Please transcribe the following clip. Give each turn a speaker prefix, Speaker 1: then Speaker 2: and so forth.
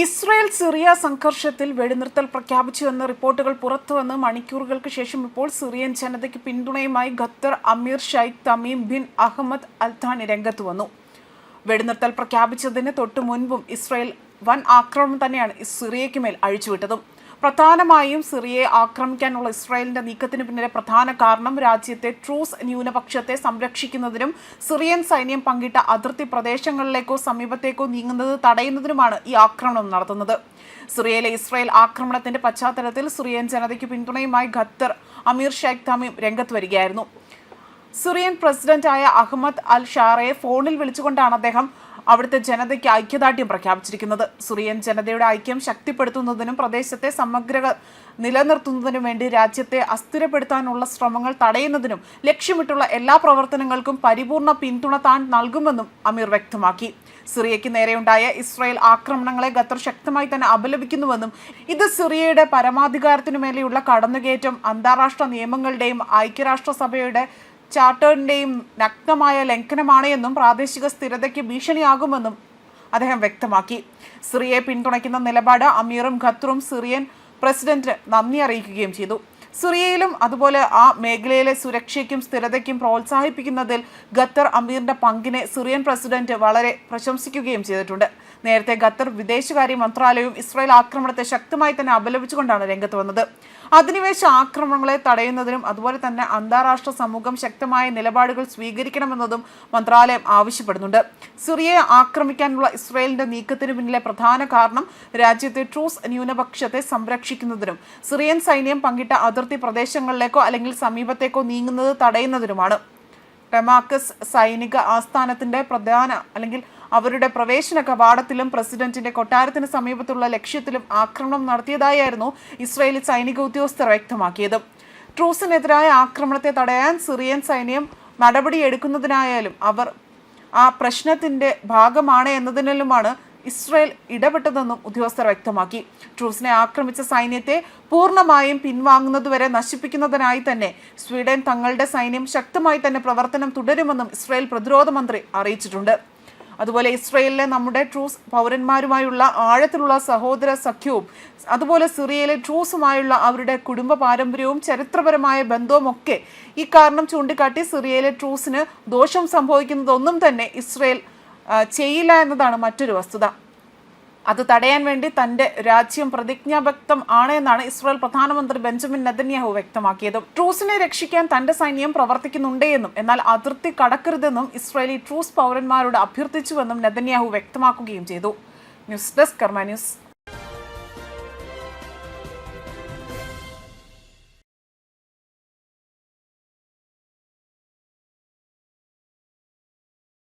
Speaker 1: Israel Syria സംഘർഷത്തിൽ വെടിനിർത്തൽ പ്രഖ്യാപിച്ചുവെന്ന റിപ്പോർട്ടുകൾ പുറത്തുവന്ന് മണിക്കൂറുകൾക്ക് ശേഷം ഇപ്പോൾ സിറിയൻ ജനതയ്ക്ക് പിന്തുണയുമായി ഖത്തർ അമീർ Sheikh Tamim bin Ahmad Al Thani രംഗത്ത് വന്നു. വെടിനിർത്തൽ പ്രഖ്യാപിച്ചതിന് തൊട്ടു മുൻപും ഇസ്രയേൽ വൻ ആക്രമണം തന്നെയാണ് സിറിയയ്ക്ക് മേൽ അഴിച്ചുവിട്ടതും. പ്രധാനമായും സിറിയയെ ആക്രമിക്കാനുള്ള ഇസ്രായേലിന്റെ നീക്കത്തിന് പിന്നിലെ പ്രധാന കാരണം രാജ്യത്തെ ട്രൂസ് ന്യൂനപക്ഷത്തെ സംരക്ഷിക്കുന്നതിനും സിറിയൻ സൈന്യം പങ്കിട്ട അതിർത്തി പ്രദേശങ്ങളിലേക്കോ സമീപത്തേക്കോ നീങ്ങുന്നത് തടയുന്നതിനുമാണ് ഈ ആക്രമണം നടത്തുന്നത്. സിറിയയിലെ ഇസ്രായേൽ ആക്രമണത്തിന്റെ പശ്ചാത്തലത്തിൽ സിറിയൻ ജനതയ്ക്ക് പിന്തുണയുമായി ഖത്തർ അമീർ ഷെയ്ഖ് തമീം രംഗത്ത് വരികയായിരുന്നു. സിറിയൻ പ്രസിഡന്റായ അഹമ്മദ് അൽ ഷാറയെ ഫോണിൽ വിളിച്ചുകൊണ്ടാണ് അദ്ദേഹം അവിടുത്തെ ജനതയ്ക്ക് ഐക്യദാർഢ്യം പ്രഖ്യാപിച്ചിരിക്കുന്നത്. സിറിയൻ ജനതയുടെ ഐക്യം ശക്തിപ്പെടുത്തുന്നതിനും പ്രദേശത്തെ സമഗ്ര നിലനിർത്തുന്നതിനും വേണ്ടി രാജ്യത്തെ അസ്ഥിരപ്പെടുത്താനുള്ള ശ്രമങ്ങൾ തടയുന്നതിനും ലക്ഷ്യമിട്ടുള്ള എല്ലാ പ്രവർത്തനങ്ങൾക്കും പരിപൂർണ പിന്തുണ താൻ നൽകുമെന്നും അമീർ വ്യക്തമാക്കി. സിറിയയ്ക്ക് നേരെയുണ്ടായ ഇസ്രായേൽ ആക്രമണങ്ങളെ ഖത്തർ ശക്തമായി തന്നെ അപലപിക്കുന്നുവെന്നും ഇത് സിറിയയുടെ പരമാധികാരത്തിനു മേലെയുള്ള കടന്നുകയറ്റം അന്താരാഷ്ട്ര നിയമങ്ങളുടെയും ഐക്യരാഷ്ട്രസഭയുടെ ചാർട്ടേറിന്റെയും നഗ്നമായ ലംഘനമാണ് എന്നും പ്രാദേശിക സ്ഥിരതയ്ക്ക് ഭീഷണിയാകുമെന്നും അദ്ദേഹം വ്യക്തമാക്കി. സിറിയയെ പിന്തുണയ്ക്കുന്ന നിലപാട് അമീറും ഖത്തറും സിറിയൻ പ്രസിഡന്റ് നന്ദി അറിയിക്കുകയും ചെയ്തു. സിറിയയിലും അതുപോലെ ആ മേഖലയിലെ സുരക്ഷയ്ക്കും സ്ഥിരതയ്ക്കും പ്രോത്സാഹിപ്പിക്കുന്നതിൽ ഖത്തർ അമീറിന്റെ പങ്കിനെ സിറിയൻ പ്രസിഡന്റ് വളരെ പ്രശംസിക്കുകയും ചെയ്തിട്ടുണ്ട്. നേരത്തെ ഖത്തർ വിദേശകാര്യ മന്ത്രാലയവും ഇസ്രായേൽ ആക്രമണത്തെ ശക്തമായി തന്നെ അപലപിച്ചുകൊണ്ടാണ് രംഗത്ത് വന്നത്. അധിനിവേശ ആക്രമണങ്ങളെ തടയുന്നതിനും അതുപോലെ തന്നെ അന്താരാഷ്ട്ര സമൂഹം ശക്തമായ നിലപാടുകൾ സ്വീകരിക്കണമെന്നതും മന്ത്രാലയം ആവശ്യപ്പെടുന്നുണ്ട്. സിറിയയെ ആക്രമിക്കാനുള്ള ഇസ്രായേലിന്റെ നീക്കത്തിന് പിന്നിലെ പ്രധാന കാരണം രാജ്യത്തെ ട്രൂസ് ന്യൂനപക്ഷത്തെ സംരക്ഷിക്കുന്നതിനും സിറിയൻ സൈന്യം പങ്കിട്ട അതിർത്തി പ്രദേശങ്ങളിലേക്കോ അല്ലെങ്കിൽ സമീപത്തേക്കോ നീങ്ങുന്നത് തടയുന്നതിനുമാണ്. ഡെമാക്കസ് സൈനിക ആസ്ഥാനത്തിന്റെ പ്രധാന അല്ലെങ്കിൽ അവരുടെ പ്രവേശന കവാടത്തിലും പ്രസിഡന്റിന്റെ കൊട്ടാരത്തിന് സമീപത്തുള്ള ലക്ഷ്യത്തിലും ആക്രമണം നടത്തിയതായിരുന്നു ഇസ്രയേലി സൈനിക ഉദ്യോഗസ്ഥർ വ്യക്തമാക്കിയത്. ട്രൂസിനെതിരായ ആക്രമണത്തെ തടയാൻ സിറിയൻ സൈന്യം നടപടിയെടുക്കുന്നതിനായാലും അവർ ആ പ്രശ്നത്തിന്റെ ഭാഗമാണ് എന്നതിനാലുമാണ് ഇസ്രായേൽ ഇടപെട്ടതെന്നും ഉദ്യോഗസ്ഥർ വ്യക്തമാക്കി. ട്രൂസിനെ ആക്രമിച്ച സൈന്യത്തെ പൂർണമായും പിൻവാങ്ങുന്നതുവരെ നശിപ്പിക്കുന്നതിനായി തന്നെ സ്വീഡൻ തങ്ങളുടെ സൈന്യം ശക്തമായി തന്നെ പ്രവർത്തനം തുടരുമെന്നും ഇസ്രയേൽ പ്രതിരോധ മന്ത്രി അറിയിച്ചിട്ടുണ്ട്. അതുപോലെ ഇസ്രയേലിലെ നമ്മുടെ ട്രൂസ് പൗരന്മാരുമായുള്ള ആഴത്തിലുള്ള സഹോദര സഖ്യവും അതുപോലെ സിറിയയിലെ ട്രൂസുമായുള്ള അവരുടെ കുടുംബ പാരമ്പര്യവും ചരിത്രപരമായ ബന്ധവുമൊക്കെ ഈ കാരണം ചൂണ്ടിക്കാട്ടി സിറിയയിലെ ട്രൂസിന് ദോഷം സംഭവിക്കുന്നതൊന്നും തന്നെ ഇസ്രയേൽ ചെയ്യില്ല എന്നതാണ് മറ്റൊരു വസ്തുത. അത് തടയാൻ വേണ്ടി തന്റെ രാജ്യം പ്രതിജ്ഞാബദ്ധം ആണ് എന്നാണ് ഇസ്രായേൽ പ്രധാനമന്ത്രി ബെഞ്ചമിൻ നദന്യാഹു വ്യക്തമാക്കിയത്. ട്രൂസിനെ രക്ഷിക്കാൻ തന്റെ സൈന്യം പ്രവർത്തിക്കുന്നുണ്ടെന്നും എന്നാൽ അതിർത്തി കടക്കരുതെന്നും ഇസ്രായേലി ട്രൂസ് പൗരന്മാരോട് അഭ്യർത്ഥിച്ചുവെന്നും നദന്യാഹു വ്യക്തമാക്കുകയും ചെയ്തു. News desk Karma news.